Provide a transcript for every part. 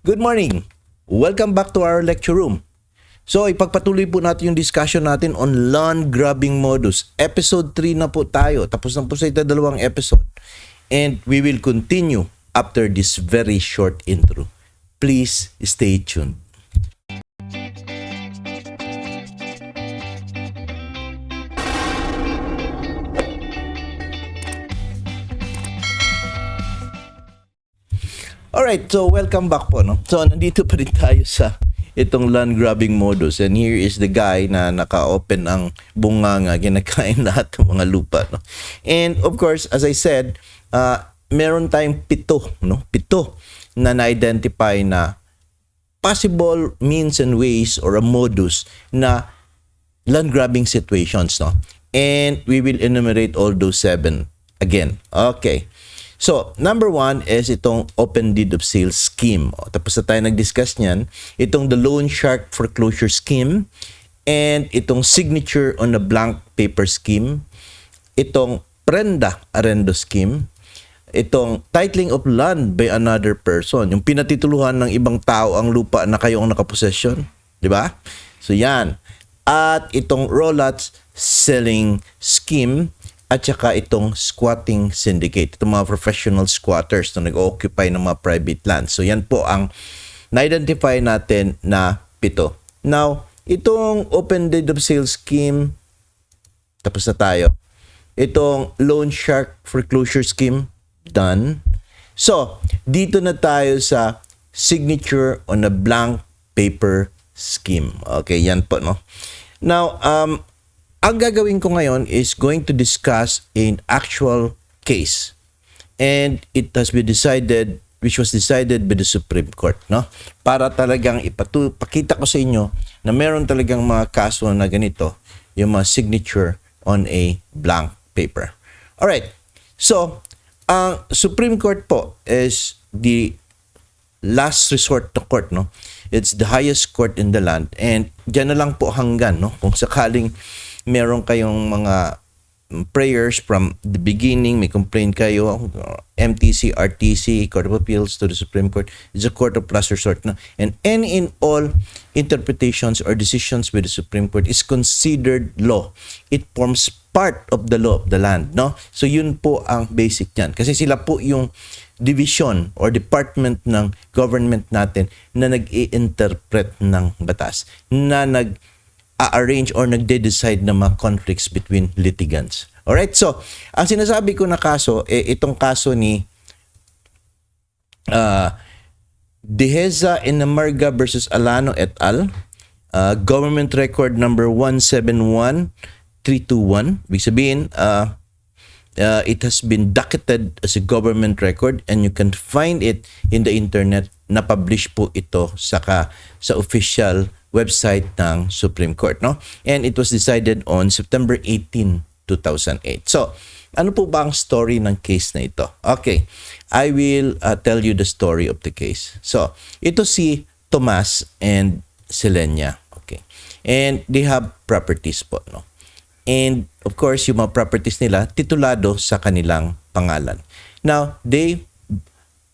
Good morning! Welcome back to our lecture room. So, ipagpatuloy po natin yung discussion natin on land grabbing modus. Episode 3 na po tayo. Tapos na po sa ito dalawang episode. And we will continue after this very short intro. Please stay tuned. Alright, so welcome back po. No? So, nandito pa rin tayo sa itong land grabbing modus. And here is the guy na naka-open ang bunganga, kinakain lahat ng mga lupa. No? And of course, as I said, uh, meron tayong pito, no? pito na na-identify na possible means and ways or a modus na land grabbing situations. No? And we will enumerate all those seven again. Okay. So, number one is itong open deed of sale scheme. O, tapos na tayo nag-discuss niyan. Itong the loan shark foreclosure scheme and itong signature on a blank paper scheme. Itong prenda arendo scheme. Itong titling of land by another person. Yung pinatituluhan ng ibang tao ang lupa na kayo ang nakaposesyon. Di ba? So, yan. At itong Rolats selling scheme at saka itong squatting syndicate. Itong mga professional squatters na nag-occupy ng mga private lands. So yan po ang na-identify natin na pito. Now, itong open deed of sale scheme, tapos na tayo. Itong loan shark foreclosure scheme, done. So, dito na tayo sa signature on a blank paper scheme. Okay, yan po, no? Now, um, ang gagawin ko ngayon is going to discuss an actual case. And it has been decided, which was decided by the Supreme Court, no? Para talagang ipatu pakita ko sa inyo na meron talagang mga kaso na ganito, yung mga signature on a blank paper. Alright, so, ang Supreme Court po is the last resort to court, no? It's the highest court in the land. And dyan na lang po hanggan, no? Kung sakaling meron kayong mga prayers from the beginning, may complaint kayo, MTC, RTC, Court of Appeals to the Supreme Court, it's a court of last resort. No? And any in all interpretations or decisions with the Supreme Court is considered law. It forms part of the law of the land. No? So yun po ang basic niyan. Kasi sila po yung division or department ng government natin na nag-i-interpret ng batas, na nag arrange or nagde-decide ng mga conflicts between litigants. Alright, so ang sinasabi ko na kaso, eh, itong kaso ni uh, Deheza Inamarga versus Alano et al. Uh, government record number 171321. Ibig sabihin, uh, uh, it has been docketed as a government record and you can find it in the internet. Na-publish po ito saka sa official website ng Supreme Court, no? And it was decided on September 18, 2008. So, ano po ba ang story ng case na ito? Okay, I will uh, tell you the story of the case. So, ito si Tomas and Selenia. Okay. And they have properties po, no? And of course, yung mga properties nila titulado sa kanilang pangalan. Now, they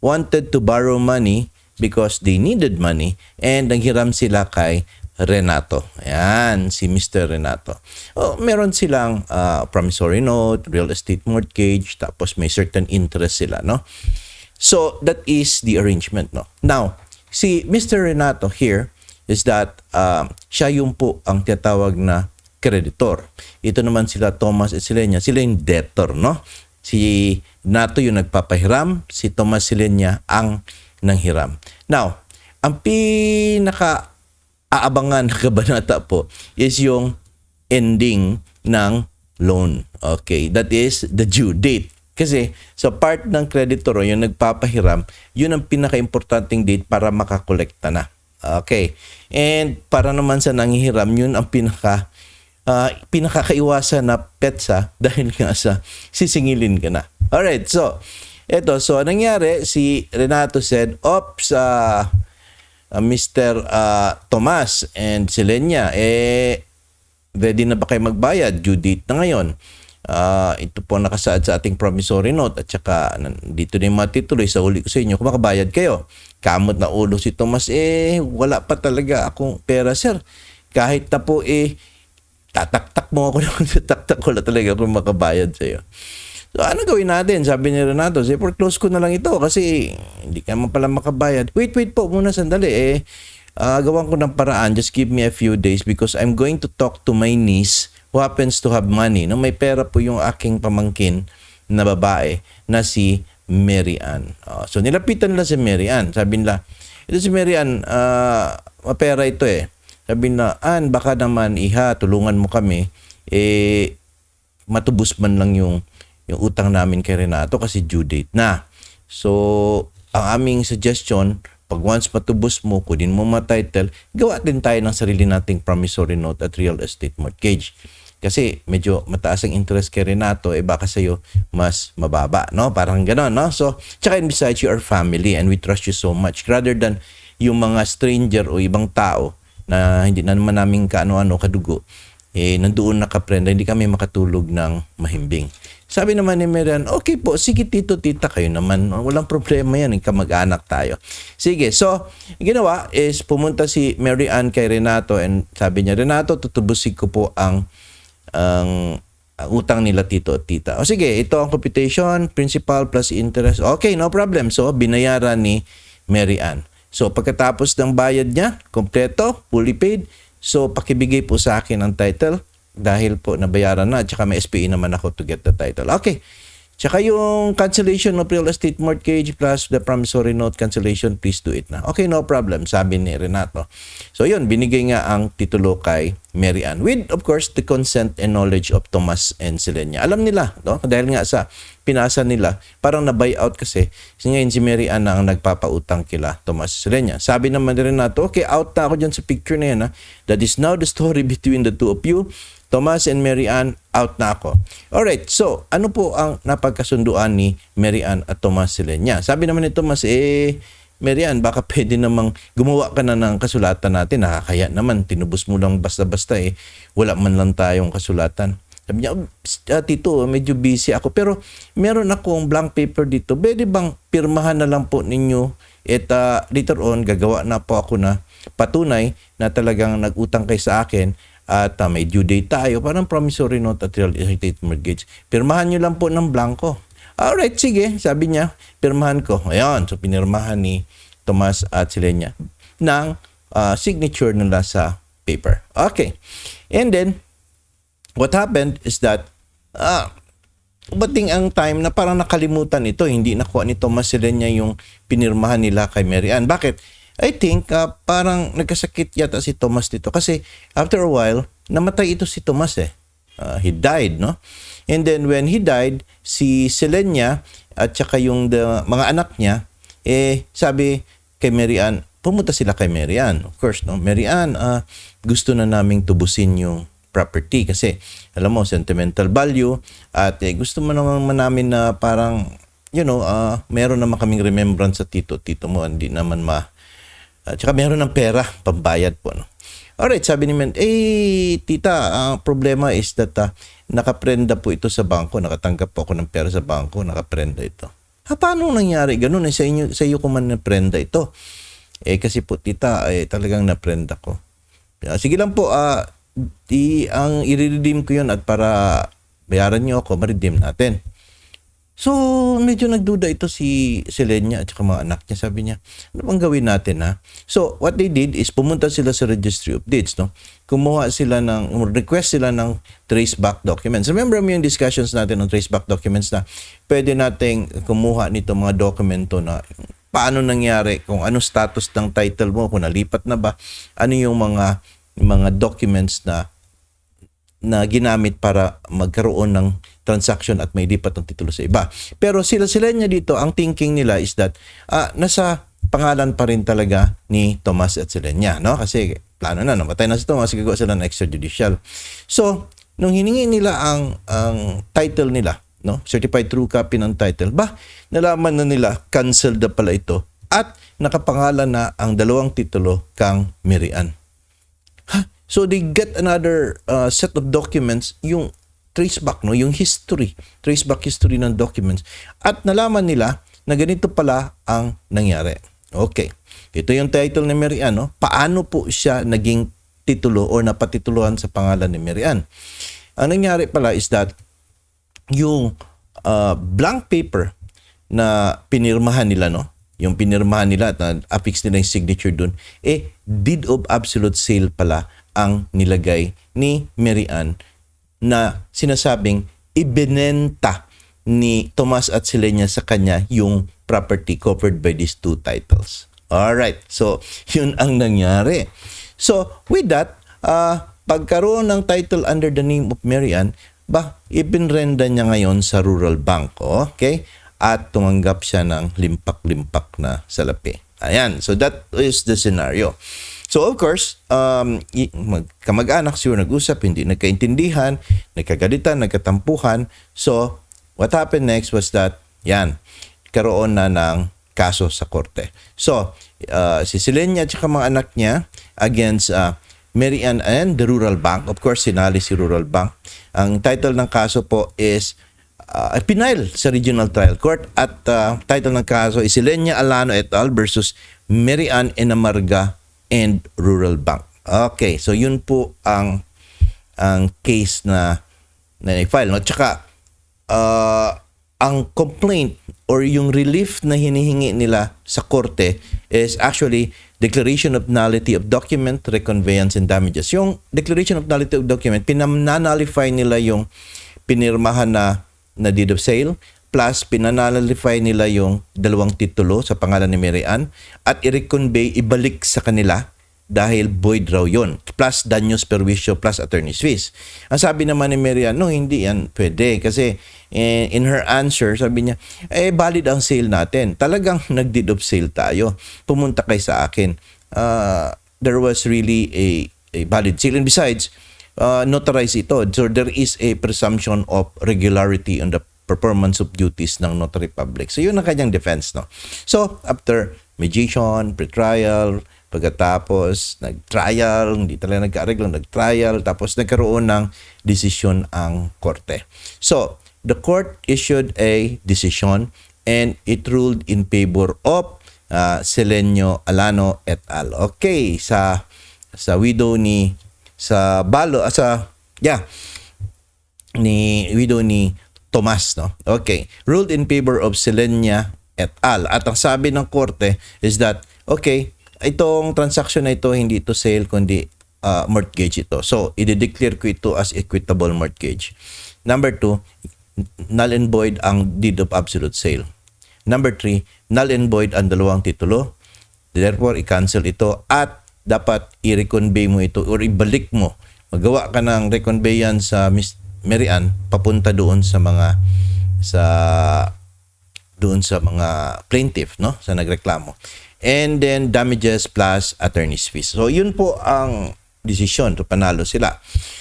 wanted to borrow money because they needed money and nanghiram sila kay Renato. Ayan, si Mr. Renato. Oh, meron silang uh, promissory note, real estate mortgage, tapos may certain interest sila, no? So, that is the arrangement, no? Now, si Mr. Renato here is that uh, siya yung po ang tinatawag na creditor. Ito naman sila Thomas at Silenia, sila yung debtor, no? Si Renato yung nagpapahiram, si Thomas Silenia ang nanghiram. Now, ang pinaka aabangan na kabanata po is yung ending ng loan. Okay, that is the due date. Kasi sa part ng creditor yung nagpapahiram, yun ang pinaka-importanting date para makakolekta na. Okay. And para naman sa nanghihiram, yun ang pinaka uh, pinakakaiwasan na petsa dahil nga sa sisingilin ka na. Alright, so eto, so nangyari, si Renato said, Ops, uh, uh, Mr. Uh, Tomas and Selenia, eh, ready na ba kayo magbayad? Due date na ngayon. Ah, ito po nakasaad sa ating promissory note at saka dito din matituloy sa uli ko sa inyo kung makabayad kayo. Kamot na ulo si Thomas eh wala pa talaga akong pera sir. Kahit na po eh tataktak mo ako ng tataktak ko na talaga kung makabayad sa iyo. So ano gawin natin? Sabi ni Renato, say foreclose ko na lang ito kasi hindi ka naman pala makabayad. Wait, wait po muna sandali eh. Uh, gawan ko ng paraan. Just give me a few days because I'm going to talk to my niece who happens to have money. No, may pera po yung aking pamangkin na babae na si Mary Ann. Uh, so nilapitan nila si Mary Ann. Sabi nila, ito si Mary Ann, uh, mapera ito eh. Sabi na, Ann, baka naman iha, tulungan mo kami. Eh, matubos man lang yung, yung utang namin kay Renato kasi due date na. So, ang aming suggestion, pag once matubos mo, kunin mo mga title, gawa din tayo ng sarili nating promissory note at real estate mortgage. Kasi medyo mataas ang interest kay Renato, eh baka sa'yo mas mababa, no? Parang gano'n, no? So, tsaka and besides, you are family and we trust you so much. Rather than yung mga stranger o ibang tao na hindi na naman namin kaano-ano kadugo, eh nandoon nakaprenda, hindi kami makatulog ng mahimbing. Sabi naman ni Merian, okay po, sige tito, tita, kayo naman. Walang problema yan, kamag-anak tayo. Sige, so, ginawa is pumunta si Mary Ann kay Renato and sabi niya, Renato, tutubusin ko po ang ang uh, utang nila tito at tita. O sige, ito ang computation, principal plus interest. Okay, no problem. So, binayaran ni Mary Ann. So, pagkatapos ng bayad niya, kompleto, fully paid, so pakibigay po sa akin ang title dahil po nabayaran na at saka may SPE naman ako to get the title. Okay. Tsaka yung cancellation of real estate mortgage plus the promissory note cancellation, please do it na. Okay, no problem, sabi ni Renato. So yun, binigay nga ang titulo kay Mary Ann with, of course, the consent and knowledge of Thomas and Selenia. Alam nila, no? dahil nga sa pinasa nila, parang na-buy out kasi. Kasi ngayon si Mary Ann na ang nagpapautang kila Thomas Selenia. Sabi naman ni Renato, okay, out na ako dyan sa picture na yan. Ha? That is now the story between the two of you. Thomas and Mary Ann, out na ako. Alright, so ano po ang napagkasunduan ni Mary Ann at Thomas Selenia? Sabi naman ni Thomas, eh, Mary Ann, baka pwede namang gumawa ka na ng kasulatan natin. Nakakaya naman, tinubos mo lang basta-basta eh. Wala man lang tayong kasulatan. Sabi niya, uh, Tito, medyo busy ako. Pero meron akong blank paper dito. Pwede bang pirmahan na lang po ninyo? At uh, later on, gagawa na po ako na patunay na talagang nag-utang kay sa akin at uh, may due date tayo, parang promissory note at real estate mortgage. Pirmahan nyo lang po ng blanco. Alright, sige, sabi niya, pirmahan ko. Ayan, so pinirmahan ni Tomas at Silenya ng uh, signature nila sa paper. Okay. And then, what happened is that, uh, bating ang time na parang nakalimutan ito, hindi nakuha ni Tomas Silenya yung pinirmahan nila kay Mary. Bakit? I think uh, parang nagkasakit yata si Thomas dito kasi after a while namatay ito si Thomas eh. Uh, he died, no? And then when he died, si Selenia at saka yung the, mga anak niya eh sabi kay Mary pumunta sila kay Mary. Of course, no? Mary Ann, uh, gusto na naming tubusin yung property kasi alam mo sentimental value at eh, gusto mo naman namin na parang you know, uh, meron naman kaming remembrance sa tito, tito mo, hindi naman ma at saka meron ng pera, pambayad po. No? Alright, sabi ni Men, eh, tita, ang uh, problema is that uh, nakaprenda po ito sa bangko, nakatanggap po ako ng pera sa bangko, nakaprenda ito. Ha, paano nangyari ganun? Eh, sa, inyo, sa iyo ko man naprenda ito. Eh, kasi po, tita, eh, talagang naprenda ko. Uh, sige lang po, uh, di, ang i-redeem ko yun at para bayaran niyo ako, ma-redeem natin. So, medyo nagduda ito si Selenia at saka mga anak niya. Sabi niya, ano bang gawin natin ha? So, what they did is pumunta sila sa Registry of Deeds. No? Kumuha sila ng, request sila ng traceback documents. Remember mo yung discussions natin ng traceback documents na pwede nating kumuha nito mga dokumento na paano nangyari, kung ano status ng title mo, kung nalipat na ba, ano yung mga mga documents na na ginamit para magkaroon ng transaction at may lipat ng titulo sa iba. Pero sila sila niya dito, ang thinking nila is that uh, nasa pangalan pa rin talaga ni Thomas at sila niya, no? Kasi plano na, namatay na si Thomas, gagawa sila ng extrajudicial. So, nung hiningi nila ang ang title nila, no? Certified true copy ng title, ba, nalaman na nila canceled na pala ito at nakapangalan na ang dalawang titulo kang Miriam. Ha? So they get another uh, set of documents yung trace back no yung history, trace back history ng documents at nalaman nila na ganito pala ang nangyari. Okay. Ito yung title ni Mary no? Paano po siya naging titulo or napatituluhan sa pangalan ni Mary Ann? Ang nangyari pala is that yung uh, blank paper na pinirmahan nila, no? Yung pinirmahan nila at affix nila yung signature dun, eh, deed of absolute sale pala ang nilagay ni Mary na sinasabing ibinenta ni Tomas at Selenia sa kanya yung property covered by these two titles. Alright, so yun ang nangyari. So with that, uh, pagkaroon ng title under the name of Mary Ann, ba, ibinrenda niya ngayon sa Rural Bank, okay? At tumanggap siya ng limpak-limpak na salapi. Ayan, so that is the scenario. So of course, um, kamag-anak siguro nag-usap, hindi nagkaintindihan, nagkagalitan, nagkatampuhan. So what happened next was that, yan, karoon na ng kaso sa korte. So, uh, si Selenia at saka mga anak niya against uh, Mary Ann and the Rural Bank. Of course, sinali si Rural Bank. Ang title ng kaso po is uh, pinail sa Regional Trial Court at uh, title ng kaso is Selenia Alano et al. versus Mary Ann Enamarga and Rural Bank. Okay, so yun po ang ang case na na file no. Tsaka uh, ang complaint or yung relief na hinihingi nila sa korte is actually declaration of nullity of document, reconveyance, and damages. Yung declaration of nullity of document, pinananalify nila yung pinirmahan na, na deed of sale plus pinananalify nila yung dalawang titulo sa pangalan ni Mary Ann at i-reconvey, ibalik sa kanila dahil void raw yun. Plus danyos perwisyo plus attorney's fees. Ang sabi naman ni Mary Ann, no, hindi yan pwede. Kasi eh, in her answer, sabi niya, eh, valid ang sale natin. Talagang nag-deed of sale tayo. Pumunta kay sa akin. Uh, there was really a, a valid sale. And besides, uh, notarize ito. So there is a presumption of regularity on the performance of duties ng notary public. So yun ang kanyang defense. No? So after mediation, pretrial, Pagkatapos, nag-trial, hindi talaga nagka-areglo, nag-trial, tapos nagkaroon ng desisyon ang korte. So, the court issued a decision and it ruled in favor of uh, Selenio Alano et al. Okay, sa sa widow ni sa balo uh, sa yeah ni widow ni Tomas no. Okay, ruled in favor of Selenia et al. At ang sabi ng korte is that okay, itong transaction na ito, hindi ito sale, kundi uh, mortgage ito. So, i-declare ko ito as equitable mortgage. Number two, null and void ang deed of absolute sale. Number three, null and void ang dalawang titulo. Therefore, i-cancel ito at dapat i-reconvey mo ito or ibalik mo. Magawa ka ng reconveyance sa Miss Mary Ann papunta doon sa mga sa doon sa mga plaintiff no sa nagreklamo and then damages plus attorney's fees. So yun po ang desisyon to panalo sila.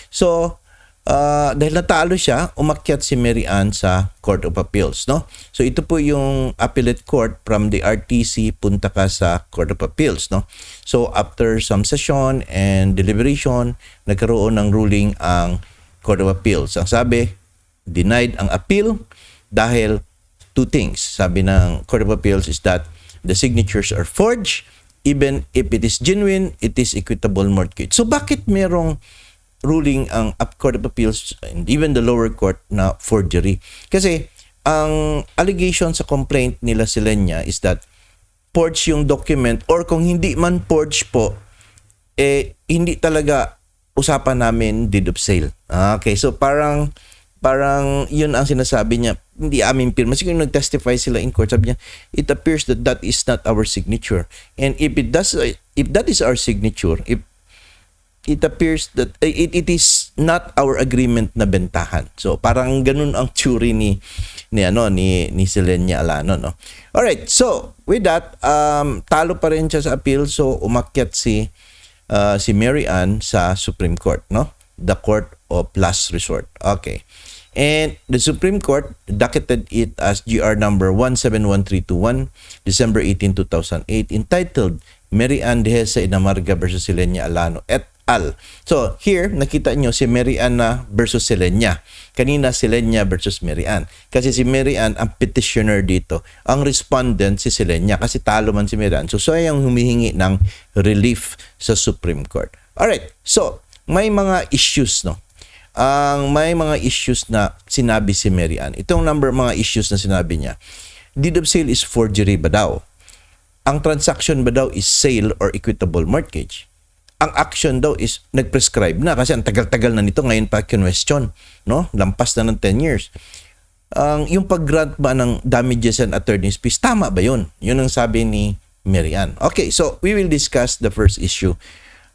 So uh, dahil natalo siya, umakyat si Mary sa Court of Appeals, no? So ito po yung appellate court from the RTC punta ka sa Court of Appeals, no? So after some session and deliberation, nagkaroon ng ruling ang Court of Appeals. Ang sabi, denied ang appeal dahil two things. Sabi ng Court of Appeals is that the signatures are forged, even if it is genuine, it is equitable mortgage. So bakit merong ruling ang court of appeals and even the lower court na forgery? Kasi ang allegation sa complaint nila Selenia is that forged yung document or kung hindi man forged po, eh hindi talaga usapan namin deed of sale. Ah, okay, so parang parang yun ang sinasabi niya, hindi amin pirma. Siguro nag-testify sila in court, sabi niya, it appears that that is not our signature. And if it does, if that is our signature, if it appears that it, it is not our agreement na bentahan. So parang ganun ang theory ni ni ano ni ni Selenia Alano no. All right. So with that um talo pa rin siya sa appeal so umakyat si uh, si Mary Ann sa Supreme Court no. The court of last resort. Okay. And the Supreme Court docketed it as GR number 171321, December 18, 2008, entitled Mary Ann Dehesa Inamarga versus Silenia Alano et al. So, here, nakita nyo si Mary Ann versus Selenia. Kanina, Selenia versus Mary Ann. Kasi si Mary Ann, ang petitioner dito. Ang respondent, si Selenia. Kasi talo man si Mary Ann. So, siya yung humihingi ng relief sa Supreme Court. Alright, so, may mga issues, no? Ang may mga issues na sinabi si Mary Ann. Itong number mga issues na sinabi niya. Deed of sale is forgery ba daw? Ang transaction ba daw is sale or equitable mortgage? Ang action daw is nag-prescribe na kasi ang tagal-tagal na nito ngayon pa question no? Lampas na ng 10 years. Ang yung pag-grant ba ng damages and attorney's fees tama ba yun? Yun ang sabi ni Mary Ann okay so we will discuss the first issue.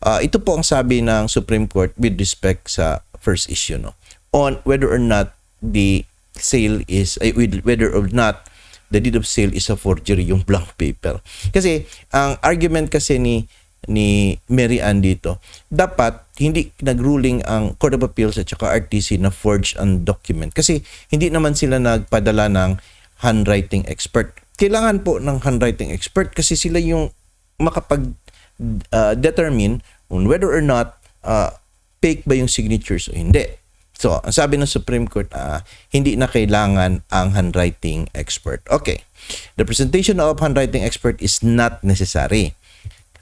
Uh, ito po ang sabi ng Supreme Court with respect sa first issue no? On whether or not the sale is with- whether or not the deed of sale is a forgery yung blank paper. Kasi ang argument kasi ni ni Mary Ann dito, dapat hindi nagruling ang Court of Appeals at saka RTC na forge ang document. Kasi hindi naman sila nagpadala ng handwriting expert. Kailangan po ng handwriting expert kasi sila yung makapag uh, determine on whether or not uh, fake ba yung signatures o hindi. So, ang sabi ng Supreme Court, ah, hindi na kailangan ang handwriting expert. Okay. The presentation of handwriting expert is not necessary.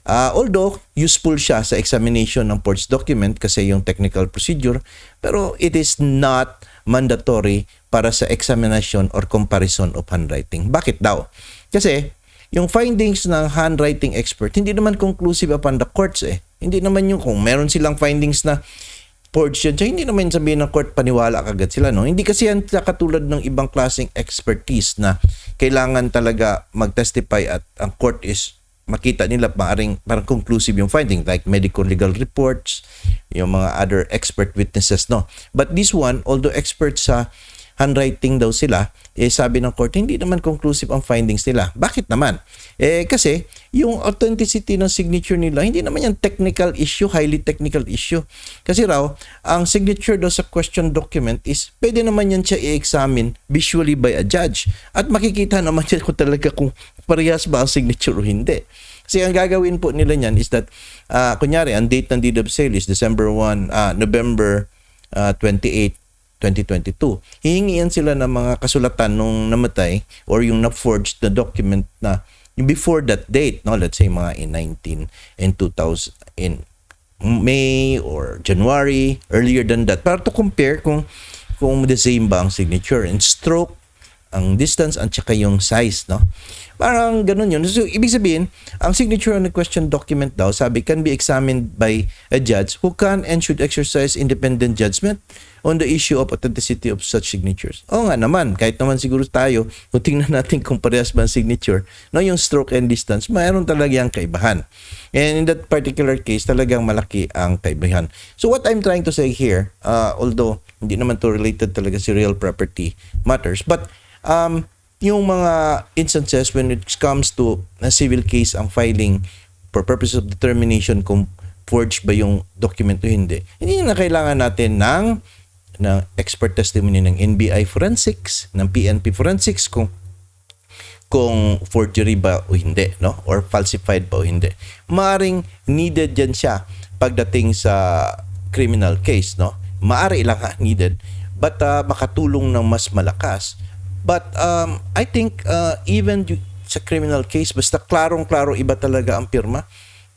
Ah, although useful siya sa examination ng forged document kasi yung technical procedure, pero it is not mandatory para sa examination or comparison of handwriting. Bakit daw? Kasi yung findings ng handwriting expert hindi naman conclusive upon the courts eh. Hindi naman yung kung meron silang findings na forged yun, hindi naman sabihin ng court paniwala kagad sila. No? Hindi kasi yan katulad ng ibang klaseng expertise na kailangan talaga mag-testify at ang court is makita nila maaring parang conclusive yung finding like medical legal reports, yung mga other expert witnesses no. But this one, although expert sa handwriting daw sila, eh sabi ng court hindi naman conclusive ang findings nila. Bakit naman? Eh kasi yung authenticity ng signature nila hindi naman yung technical issue, highly technical issue. Kasi raw ang signature daw sa question document is pwede naman yan siya i-examine visually by a judge at makikita naman siya kung talaga kung parehas ba ang signature o hindi. Kasi ang gagawin po nila niyan is that, ah, kunyari, ang date ng deed of sale is December 1, ah, November ah, 28, 2022. Hihingian sila ng mga kasulatan nung namatay or yung na-forged na document na before that date, no? let's say mga in 19 and 2000 in May or January, earlier than that, para to compare kung kung the same ba ang signature and stroke ang distance at saka yung size, no? Parang ganun yun. So, ibig sabihin, ang signature on the question document daw, sabi, can be examined by a judge who can and should exercise independent judgment on the issue of authenticity of such signatures. Oo nga naman, kahit naman siguro tayo, kung tingnan natin kung parehas ba ang signature, no, yung stroke and distance, mayroon talaga ang kaibahan. And in that particular case, talagang malaki ang kaibahan. So what I'm trying to say here, uh, although hindi naman to related talaga si real property matters, but um, yung mga instances when it comes to a civil case ang filing for purpose of determination kung forged ba yung document o hindi, hindi na kailangan natin ng ng expert testimony ng NBI forensics, ng PNP forensics kung kung forgery ba o hindi, no? Or falsified ba o hindi. Maaring needed yan siya pagdating sa criminal case, no? Maari lang ha, needed. But uh, makatulong ng mas malakas. But um, I think uh, even sa criminal case, basta klarong-klaro iba talaga ang pirma,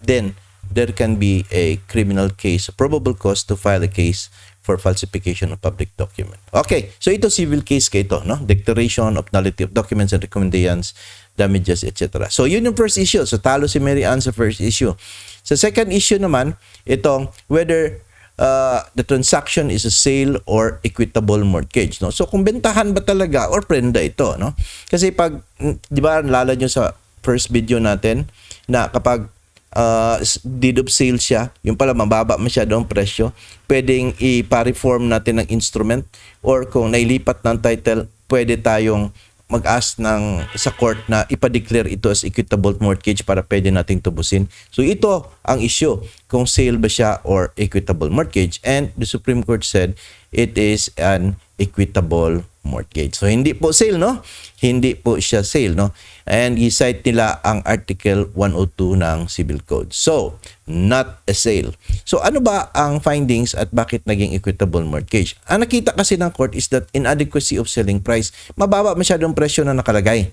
then there can be a criminal case, a probable cause to file a case for falsification of public document. Okay, so ito civil case ka ito, no? Declaration of nullity of documents and recommendations, damages, etc. So yun yung first issue. So talo si Mary Ann sa first issue. Sa second issue naman, itong whether uh, the transaction is a sale or equitable mortgage, no? So kung bentahan ba talaga or prenda ito, no? Kasi pag 'di ba nalala nyo sa first video natin na kapag uh, deed of sale siya, yung pala mababa masyado ang presyo, pwedeng ipa-reform natin ng instrument or kung nailipat ng title, pwede tayong mag-ask ng sa court na ipa-declare ito as equitable mortgage para pwede nating tubusin. So ito ang issue kung sale ba siya or equitable mortgage. And the Supreme Court said it is an equitable mortgage. So hindi po sale no? Hindi po siya sale no? And i-cite nila ang article 102 ng Civil Code. So, not a sale. So ano ba ang findings at bakit naging equitable mortgage? Ang nakita kasi ng court is that inadequacy of selling price. Mababa masyadong presyo na nakalagay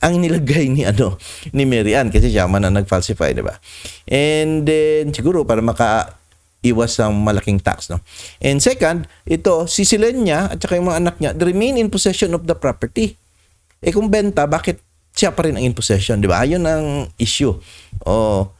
ang nilagay ni ano ni Mary Ann kasi siya man ang nag-falsify, di ba? And then siguro para maka iwas ang malaking tax, no? And second, ito, si Silenya at saka yung mga anak niya, remain in possession of the property. Eh kung benta, bakit siya pa rin ang in possession, di ba? Ayun ang issue. Oh,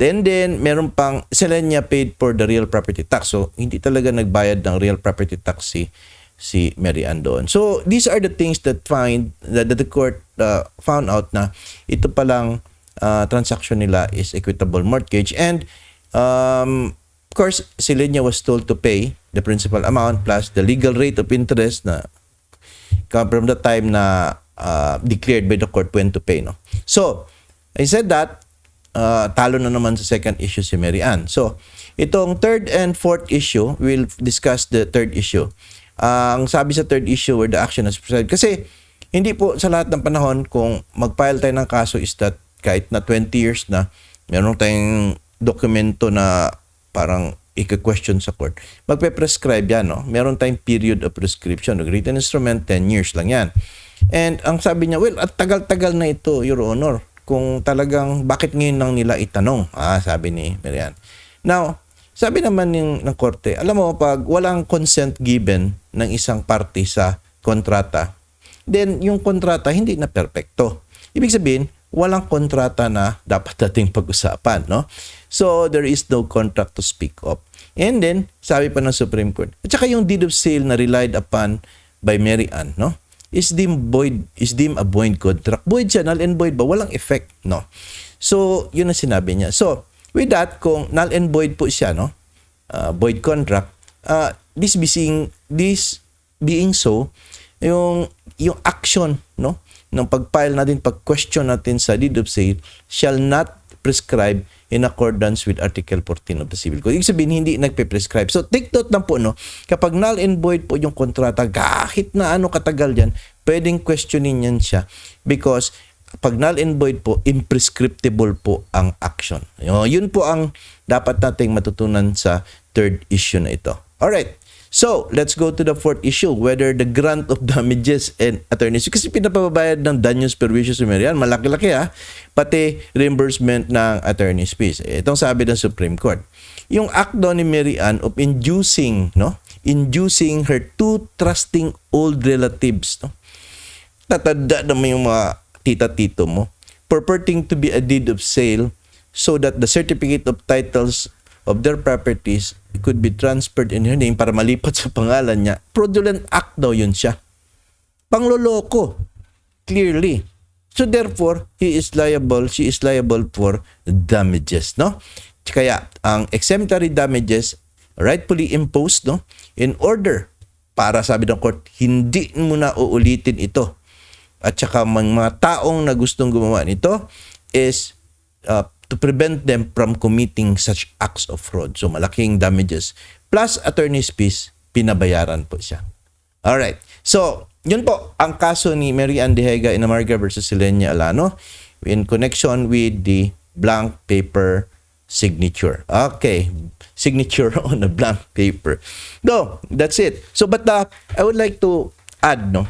Then then meron pang Selenia paid for the real property tax. So hindi talaga nagbayad ng real property tax si si Mary Ann doon. So these are the things that find that, that the court uh, found out na ito palang uh, transaction nila is equitable mortgage and um, of course Selenia was told to pay the principal amount plus the legal rate of interest na come from the time na uh, declared by the court when to pay no. So I said that uh, talo na naman sa second issue si Mary Ann. So itong third and fourth issue we'll discuss the third issue ang sabi sa third issue where the action is presented. Kasi hindi po sa lahat ng panahon kung mag-file tayo ng kaso is that kahit na 20 years na meron tayong dokumento na parang i-question sa court. Magpe-prescribe yan, no? Meron tayong period of prescription. The written instrument, 10 years lang yan. And ang sabi niya, well, at tagal-tagal na ito, Your Honor. Kung talagang, bakit ngayon lang nila itanong? Ah, sabi ni Marian. Now, sabi naman ng, ng korte, alam mo, pag walang consent given ng isang party sa kontrata, then yung kontrata hindi na perpekto. Ibig sabihin, walang kontrata na dapat nating pag-usapan, no? So, there is no contract to speak of. And then, sabi pa ng Supreme Court, at saka yung deed of sale na relied upon by Mary Ann, no? Is deemed void, is deemed a void contract. Void siya, null and void ba? Walang effect, no? So, yun ang sinabi niya. So, With that, kung null and void po siya, no? Uh, void contract, uh, this being this being so, yung yung action, no? Ng pag-file natin, pag-question natin sa deed of sale shall not prescribe in accordance with Article 14 of the Civil Code. Ibig sabihin, hindi nagpe-prescribe. So, take note lang po, no? Kapag null and void po yung kontrata, kahit na ano katagal yan, pwedeng questionin yan siya because pag null and void po, imprescriptible po ang action. Yun po ang dapat nating matutunan sa third issue na ito. Alright. So, let's go to the fourth issue, whether the grant of damages and attorneys. Kasi pinapabayad ng danyos perwisyo si Marian, malaki-laki ha. Pati reimbursement ng attorney's fees. Itong sabi ng Supreme Court. Yung act daw ni Mary Ann of inducing, no? Inducing her two trusting old relatives, no? Tatanda naman yung mga tita-tito mo, purporting to be a deed of sale so that the certificate of titles of their properties could be transferred in her name para malipat sa pangalan niya. Fraudulent act daw yun siya. Pangloloko. Clearly. So therefore, he is liable, she is liable for damages, no? Kaya ang exemplary damages rightfully imposed, no? In order para sabi ng court, hindi mo na uulitin ito at saka mga taong na gustong gumawa nito is uh, to prevent them from committing such acts of fraud. So malaking damages. Plus attorney's fees, pinabayaran po siya. Alright. So, yun po ang kaso ni Mary Ann Dehega Inamarga versus Silenia Alano in connection with the blank paper signature. Okay. Signature on a blank paper. No, that's it. So, but uh, I would like to add, no,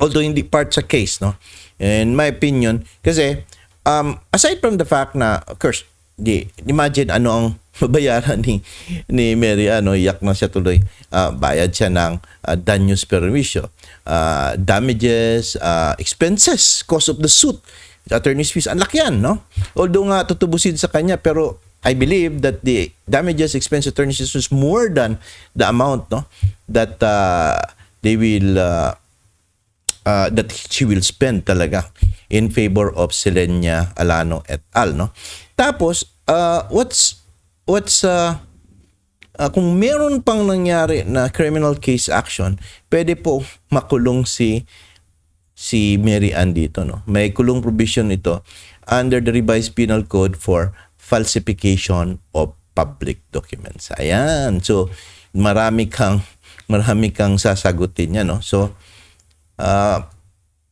although hindi part sa case, no? In my opinion, kasi um, aside from the fact na, of course, di, imagine ano ang babayaran ni ni Mary ano yak na siya tuloy. Uh, bayad siya ng uh, danyos perwisyo. Uh, damages uh, expenses cost of the suit. Attorney's fees ang laki yan no? Although nga tutubusin sa kanya pero I believe that the damages expense attorney's fees is more than the amount no? That uh, they will uh, uh, that she will spend talaga in favor of Selenia Alano et al. No? Tapos, uh, what's, what's, uh, uh, kung meron pang nangyari na criminal case action, pwede po makulong si si Mary Ann dito. No? May kulong provision ito under the revised penal code for falsification of public documents. Ayan. So, marami kang marami kang sasagutin niya, no? So, uh,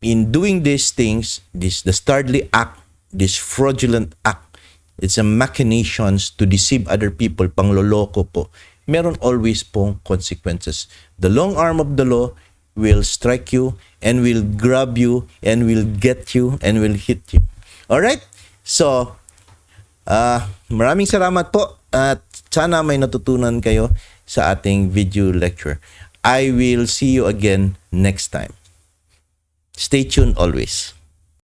in doing these things, this the Starly Act, this fraudulent act, it's a machinations to deceive other people, pangloloko po. Meron always pong consequences. The long arm of the law will strike you and will grab you and will get you and will hit you. All right? So, Ah, maraming salamat po at sana may natutunan kayo sa ating video lecture. I will see you again next time. Stay tuned always.